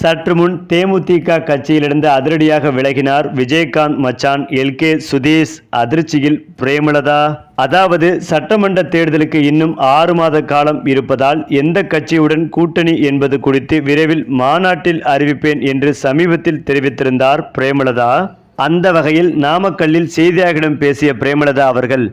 சற்று முன் தேமுதிக கட்சியிலிருந்து அதிரடியாக விலகினார் விஜயகாந்த் மச்சான் எல்கே சுதீஷ். அதிர்ச்சியில் பிரேமலதா. அதாவது சட்டமன்ற தேர்தலுக்கு இன்னும் ஆறு மாத காலம் இருப்பதால் எந்த கட்சியுடன் கூட்டணி என்பது குறித்து விரைவில் மாநாட்டில் அறிவிப்பேன் என்று சமீபத்தில் தெரிவித்திருந்தார் பிரேமலதா. அந்த வகையில் நாமக்கல்லில் செய்தியாளர்களிடம் பேசிய பிரேமலதா அவர்கள்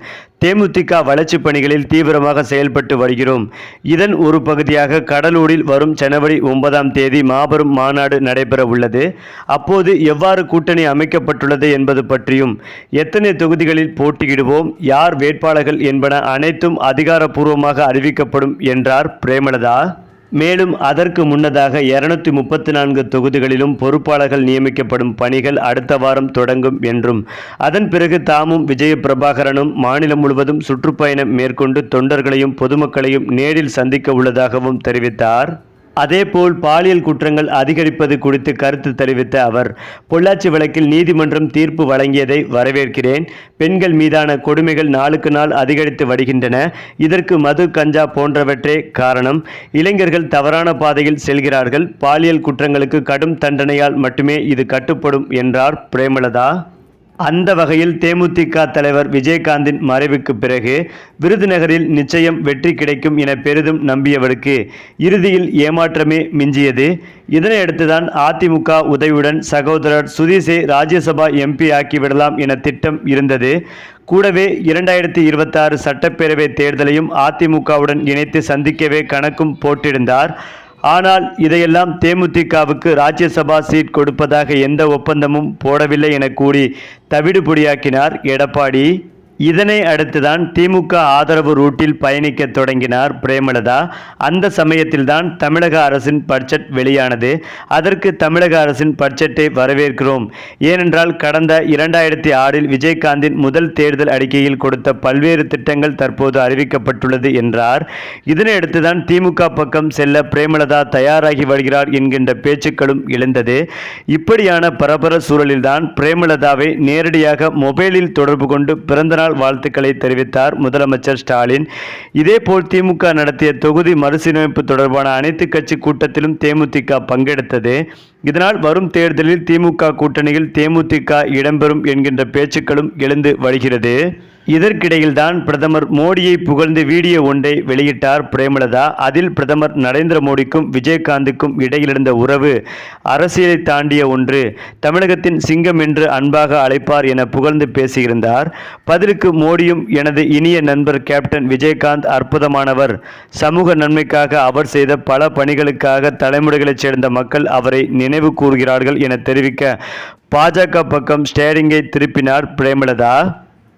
தேமுதிக வளர்ச்சிப் பணிகளில் தீவிரமாக செயல்பட்டு வருகிறோம். இதன் ஒரு பகுதியாக கடலூரில் வரும் ஜனவரி ஒன்பதாம் தேதி மாபெரும் மாநாடு நடைபெற உள்ளது. அப்போது எவ்வாறு கூட்டணி அமைக்கப்பட்டுள்ளது என்பது பற்றியும் எத்தனை தொகுதிகளில் போட்டியிடுவோம் யார் வேட்பாளர்கள் என்பன அனைத்தும் அதிகாரப்பூர்வமாக அறிவிக்கப்படும் என்றார் பிரேமலதா. மேலும் அதற்கு முன்னதாக இருநூத்தி முப்பத்தி நான்கு தொகுதிகளிலும் பொறுப்பாளர்கள் நியமிக்கப்படும் பணிகள் அடுத்த வாரம் தொடங்கும் என்றும் அதன் பிறகு தாமும் விஜய பிரபாகரனும் மாநிலம் முழுவதும் சுற்றுப்பயணம் மேற்கொண்டு தொண்டர்களையும் பொதுமக்களையும் நேரில் சந்திக்க உள்ளதாகவும் தெரிவித்தார். அதேபோல் பாலியல் குற்றங்கள் அதிகரிப்பது குறித்து கருத்து தெரிவித்த அவர் பொள்ளாச்சி வழக்கில் நீதிமன்றம் தீர்ப்பு வழங்கியதை வரவேற்கிறேன். பெண்கள் மீதான கொடுமைகள் நாளுக்கு நாள் அதிகரித்து வருகின்றன. இதற்கு மது கஞ்சா போன்றவற்றே காரணம். இளைஞர்கள் தவறான பாதையில் செல்கிறார்கள். பாலியல் குற்றங்களுக்கு கடும் தண்டனையால் மட்டுமே இது கட்டுப்படும் என்றார் பிரேமலதா. அந்த வகையில் தேமுதிக தலைவர் விஜயகாந்தின் மறைவுக்கு பிறகு விருதுநகரில் நிச்சயம் வெற்றி கிடைக்கும் என பெரிதும் நம்பியவருக்கு இறுதியில் ஏமாற்றமே மிஞ்சியது. இதனையடுத்துதான் அதிமுக உதவியுடன் சகோதரர் சுதீஷை ராஜ்யசபா எம்பி ஆக்கிவிடலாம் என திட்டம் இருந்தது. கூடவே இரண்டாயிரத்தி இருபத்தாறு சட்டப்பேரவை தேர்தலையும் அதிமுகவுடன் இணைத்து சந்திக்கவே கணக்கும் போட்டிருந்தார். ஆனால் இதையெல்லாம் தேமுதிகவுக்கு ராஜ்யசபா சீட் கொடுப்பதாக எந்த ஒப்பந்தமும் போடவில்லை என கூறி தவிடுபொடியாக்கினார் எடப்பாடி. இதனை அடுத்துதான் திமுக ஆதரவு ரூட்டில் பயணிக்க தொடங்கினார் பிரேமலதா. அந்த சமயத்தில்தான் தமிழக அரசின் பட்ஜெட் வெளியானது. அதற்கு தமிழக அரசின் பட்ஜெட்டை வரவேற்கிறோம். ஏனென்றால் கடந்த இரண்டாயிரத்தி ஆறில் விஜயகாந்தின் முதல் தேர்தல் அறிக்கையில் கொடுத்த பல்வேறு திட்டங்கள் தற்போது அறிவிக்கப்பட்டுள்ளது என்றார். இதனையடுத்துதான் திமுக பக்கம் செல்ல பிரேமலதா தயாராகி வருகிறார் என்கின்ற பேச்சுக்களும் எழுந்தது. இப்படியான பரபர சூழலில்தான் பிரேமலதாவை நேரடியாக மொபைலில் தொடர்பு கொண்டு பிறந்தநாள் வாழ்த்துக்களை தெரிவித்தார் முதலமைச்சர் ஸ்டாலின். இதேபோல் திமுக நடத்திய தொகுதி மறுசீரமைப்பு தொடர்பான அனைத்து கட்சி கூட்டத்திலும் தேமுதிக பங்கெடுத்தது. இதனால் வரும் தேர்தலில் திமுக கூட்டணியில் தேமுதிக இடம்பெறும் என்கின்ற பேச்சுக்களும் எழுந்து வருகிறது இதற்கிடையில்தான் பிரதமர் மோடியை புகழ்ந்து வீடியோ ஒன்றை வெளியிட்டார் பிரேமலதா. அதில் பிரதமர் நரேந்திர மோடிக்கும் விஜயகாந்துக்கும் இடையிலிருந்த உறவு அரசியலை தாண்டிய ஒன்று. தமிழகத்தின் சிங்கம் என்று அன்பாக அழைப்பார் என புகழ்ந்து பேசியிருந்தார். பதிலுக்கு மோடியும் எனது இனிய நண்பர் கேப்டன் விஜயகாந்த் அற்புதமானவர். சமூக நன்மைக்காக அவர் செய்த பல பணிகளுக்காக தலைமுறைகளைச் சேர்ந்த மக்கள் அவரை நினைவு கூறுகிறார்கள் என தெரிவிக்க பாஜக பக்கம் ஸ்டேரிங்கை திருப்பினார் பிரேமலதா.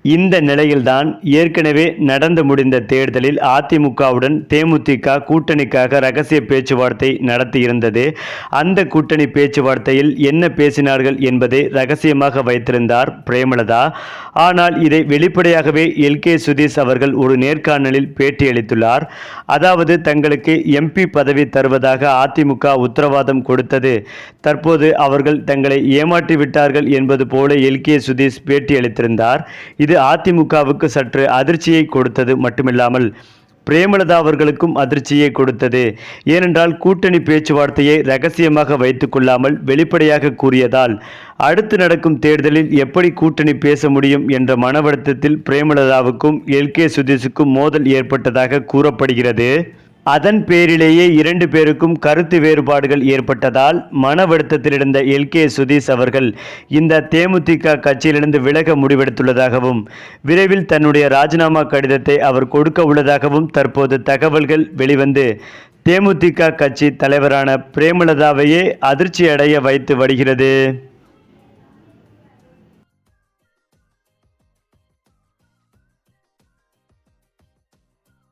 இந்த நிலையில்தான் ஏற்கனவே நடந்து முடிந்த தேர்தலில் அதிமுகவுடன் தேமுதிக கூட்டணிக்காக ரகசிய பேச்சுவார்த்தை நடத்தியிருந்தது. அந்த கூட்டணி பேச்சுவார்த்தையில் என்ன பேசினார்கள் என்பதை ரகசியமாக வைத்திருந்தார் பிரேமலதா. ஆனால் இதை வெளிப்படையாகவே எல். கே. சுதீஷ் அவர்கள் ஒரு நேர்காணலில் பேட்டியளித்துள்ளார். அதாவது தங்களுக்கு எம்பி பதவி தருவதாக அதிமுக உத்தரவாதம் கொடுத்தது. தற்போது அவர்கள் தங்களை ஏமாற்றி விட்டார்கள் என்பது போல எல். கே. சுதீஷ் பேட்டியளித்திருந்தார். இது அதிமுகவுக்கு சற்று அதிர்ச்சியை கொடுத்தது மட்டுமில்லாமல் பிரேமலதா அவர்களுக்கும் அதிர்ச்சியை கொடுத்தது. ஏனென்றால் கூட்டணி பேச்சுவார்த்தையை ரகசியமாக வைத்து கொள்ளாமல் வெளிப்படையாக கூறியதால் அடுத்து நடக்கும் தேர்தலில் எப்படி கூட்டணி பேச முடியும் என்ற மனவழுத்தத்தில் பிரேமலதாவுக்கும் எல். கே. சுதீஷுக்கும் மோதல் ஏற்பட்டதாக கூறப்படுகிறது. அதன் பேரிலேயே இரண்டு பேருக்கும் கருத்து வேறுபாடுகள் ஏற்பட்டதால் மன வருத்தத்தில் இருந்த எல். கே. சுதீஷ் அவர்கள் இந்த தேமுதிக கட்சியிலிருந்து விலக முடிவெடுத்துள்ளதாகவும் விரைவில் தன்னுடைய ராஜினாமா கடிதத்தை அவர் கொடுக்க உள்ளதாகவும் தற்போது தகவல்கள் வெளிவந்து தேமுதிக கட்சி தலைவரான பிரேமலதாவையே அதிர்ச்சி அடைய வைத்து வருகிறது.